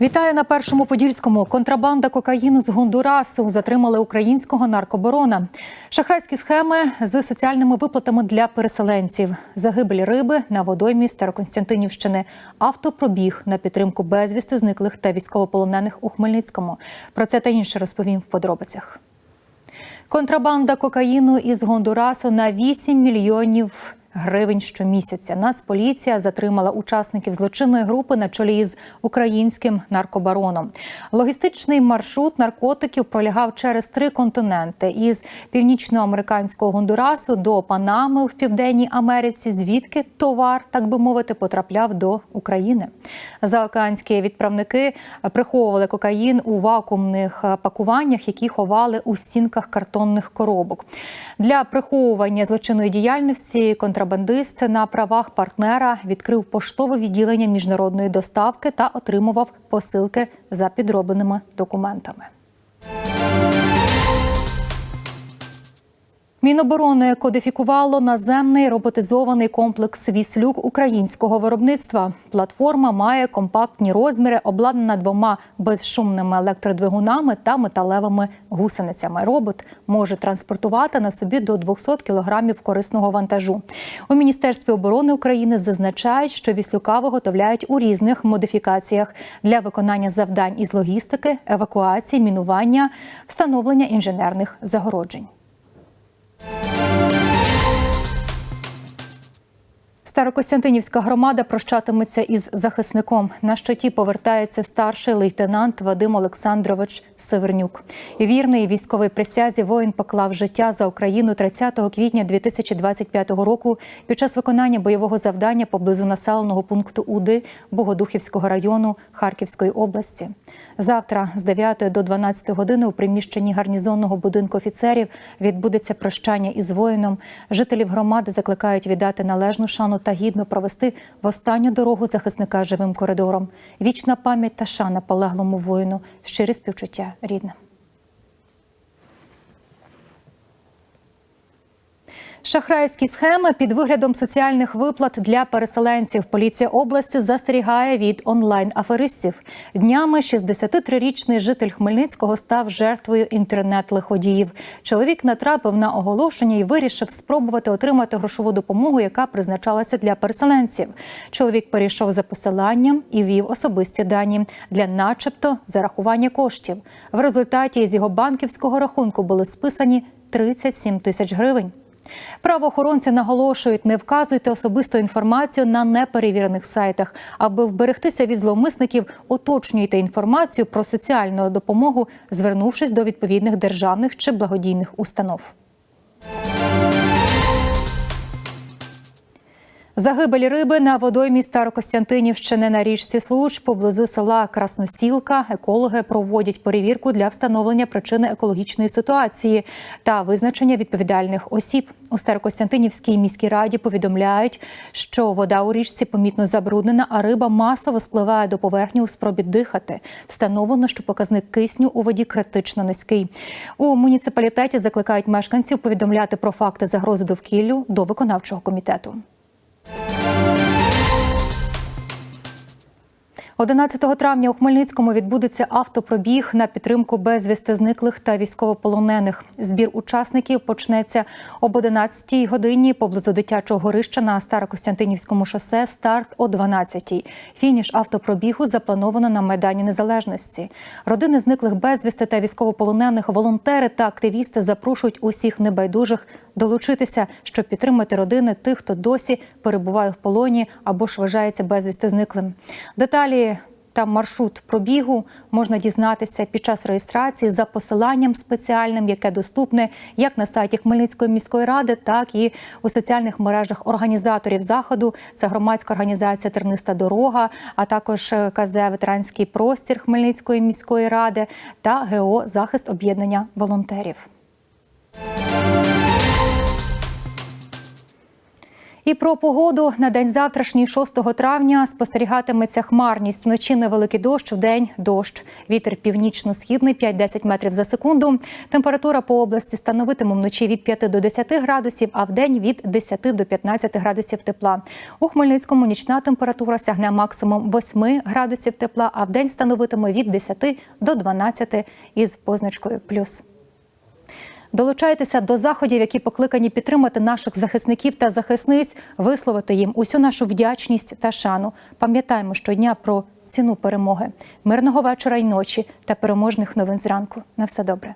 Вітаю на першому подільському. Контрабанда кокаїну з Гондурасу затримали українського наркоборона. Шахрайські схеми з соціальними виплатами для переселенців, загибель риби на водоймі Староконстянтинівщини, автопробіг на підтримку безвісти зниклих та військовополонених у Хмельницькому. Про це та інше розповім в подробицях. Контрабанда кокаїну із Гондурасу на 8 мільйонів гривень щомісяця. Нацполіція затримала учасників злочинної групи на чолі із українським наркобароном. Логістичний маршрут наркотиків пролягав через три континенти із північноамериканського Гондурасу до Панами в Південній Америці, звідки товар, так би мовити, потрапляв до України. Заокеанські відправники приховували кокаїн у вакуумних пакуваннях, які ховали у стінках картонних коробок. Для приховування злочинної діяльності контрабандист на правах партнера відкрив поштове відділення міжнародної доставки та отримував посилки за підробленими документами. Міноборони кодифікувало наземний роботизований комплекс Віслюк українського виробництва. Платформа має компактні розміри, обладнана двома безшумними електродвигунами та металевими гусеницями. Робот може транспортувати на собі до 200 кілограмів корисного вантажу. У міністерстві оборони України зазначають, що віслюка виготовляють у різних модифікаціях для виконання завдань із логістики, евакуації, мінування, встановлення інженерних загороджень. Старокостянтинівська громада прощатиметься із захисником. На щиті повертається старший лейтенант Вадим Олександрович Севернюк. Вірний військовій присязі воїн поклав життя за Україну 30 квітня 2025 року під час виконання бойового завдання поблизу населеного пункту Уди Богодухівського району Харківської області. Завтра з 9 до 12 години у приміщенні гарнізонного будинку офіцерів відбудеться прощання із воїном. Жителів громади закликають віддати належну шану та гідно провести в останню дорогу захисника живим коридором. Вічна пам'ять та шана полеглому воїну, щирі співчуття рідним. Шахрайські схеми під виглядом соціальних виплат для переселенців. Поліція області застерігає від онлайн-аферистів. Днями 63-річний житель Хмельницького став жертвою інтернет-лиходіїв. Чоловік натрапив на оголошення і вирішив спробувати отримати грошову допомогу, яка призначалася для переселенців. Чоловік перейшов за посиланням і ввів особисті дані для, начебто, зарахування коштів. В результаті з його банківського рахунку були списані 37 тисяч гривень. Правоохоронці наголошують, не вказуйте особисту інформацію на неперевірених сайтах. Аби вберегтися від зловмисників, уточнюйте інформацію про соціальну допомогу, звернувшись до відповідних державних чи благодійних установ. Загибель риби на водоймі Старокостянтинівщини на річці Случ поблизу села Красносілка. Екологи проводять перевірку для встановлення причини екологічної ситуації та визначення відповідальних осіб. У Старокостянтинівській міській раді повідомляють, що вода у річці помітно забруднена, а риба масово спливає до поверхні у спробі дихати. Встановлено, що показник кисню у воді критично низький. У муніципалітеті закликають мешканців повідомляти про факти загрози довкіллю до виконавчого комітету. 11 травня у Хмельницькому відбудеться автопробіг на підтримку безвісти зниклих та військовополонених. Збір учасників почнеться об 11 годині поблизу дитячого горища на Старокостянтинівському шосе. Старт о 12 Фініш автопробігу заплановано на Майдані Незалежності. Родини зниклих безвісти та військовополонених волонтери та активісти запрошують усіх небайдужих долучитися, щоб підтримати родини тих, хто досі перебуває в полоні або ж вважається безвісти зниклим. Деталі та маршрут пробігу можна дізнатися під час реєстрації за посиланням спеціальним, яке доступне як на сайті Хмельницької міської ради, так і у соціальних мережах організаторів заходу. Це громадська організація Терниста дорога, а також КЗ Ветеранський простір Хмельницької міської ради та ГО Захист об'єднання волонтерів. І про погоду на день завтрашній, 6 травня, спостерігатиметься хмарність. Вночі невеликий дощ, вдень дощ. Вітер північно-східний 5-10 метрів за секунду. Температура по області становитиме вночі від 5 до 10 градусів, а вдень від 10 до 15 градусів тепла. У Хмельницькому нічна температура сягне максимум 8 градусів тепла, а вдень становитиме від 10 до 12 із позначкою плюс. Долучайтеся до заходів, які покликані підтримати наших захисників та захисниць, висловити їм усю нашу вдячність та шану. Пам'ятаємо щодня про ціну перемоги, мирного вечора й ночі та переможних новин зранку. На все добре.